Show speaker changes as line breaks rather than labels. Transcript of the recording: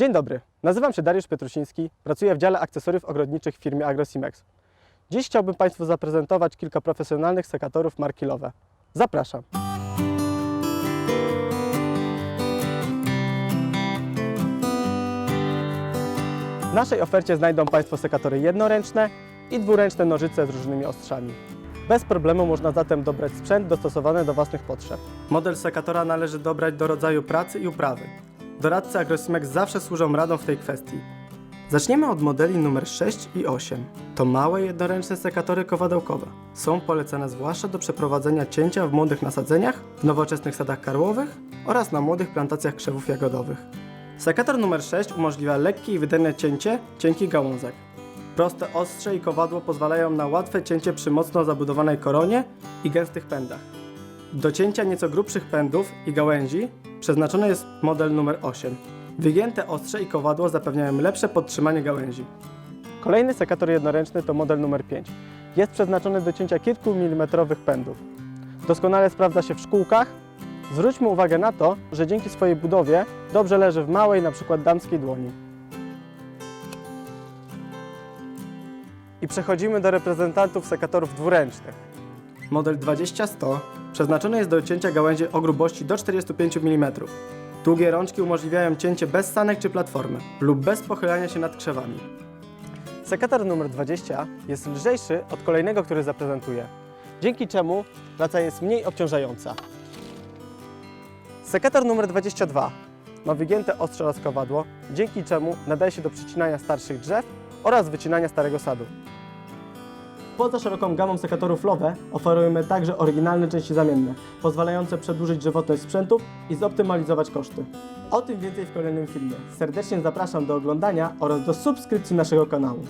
Dzień dobry, nazywam się Dariusz Pietrusiński, pracuję w dziale akcesoriów ogrodniczych w firmie Agrosimex. Dziś chciałbym Państwu zaprezentować kilka profesjonalnych sekatorów marki Lowe. Zapraszam. W naszej ofercie znajdą Państwo sekatory jednoręczne i dwuręczne nożyce z różnymi ostrzami. Bez problemu można zatem dobrać sprzęt dostosowany do własnych potrzeb. Model sekatora należy dobrać do rodzaju pracy i uprawy. Doradcy Agrosimex zawsze służą radą w tej kwestii. Zaczniemy od modeli numer 6 i 8. To małe jednoręczne sekatory kowadełkowe. Są polecane zwłaszcza do przeprowadzenia cięcia w młodych nasadzeniach, w nowoczesnych sadach karłowych oraz na młodych plantacjach krzewów jagodowych. Sekator numer 6 umożliwia lekkie i wydajne cięcie cienkich gałązek. Proste ostrze i kowadło pozwalają na łatwe cięcie przy mocno zabudowanej koronie i gęstych pędach. Do cięcia nieco grubszych pędów i gałęzi przeznaczony jest model numer 8. Wygięte ostrze i kowadło zapewniają lepsze podtrzymanie gałęzi. Kolejny sekator jednoręczny to model numer 5. Jest przeznaczony do cięcia kilku milimetrowych pędów. Doskonale sprawdza się w szkółkach. Zwróćmy uwagę na to, że dzięki swojej budowie dobrze leży w małej, np. damskiej dłoni. I przechodzimy do reprezentantów sekatorów dwuręcznych. Model 20100 przeznaczony jest do cięcia gałęzi o grubości do 45 mm. Długie rączki umożliwiają cięcie bez sanek czy platformy lub bez pochylania się nad krzewami. Sekator numer 20 jest lżejszy od kolejnego, który zaprezentuję, dzięki czemu praca jest mniej obciążająca. Sekator numer 22 ma wygięte ostrze oraz dzięki czemu nadaje się do przycinania starszych drzew oraz wycinania starego sadu. Poza szeroką gamą sekatorów Lowe oferujemy także oryginalne części zamienne, pozwalające przedłużyć żywotność sprzętów i zoptymalizować koszty. O tym więcej w kolejnym filmie. Serdecznie zapraszam do oglądania oraz do subskrypcji naszego kanału.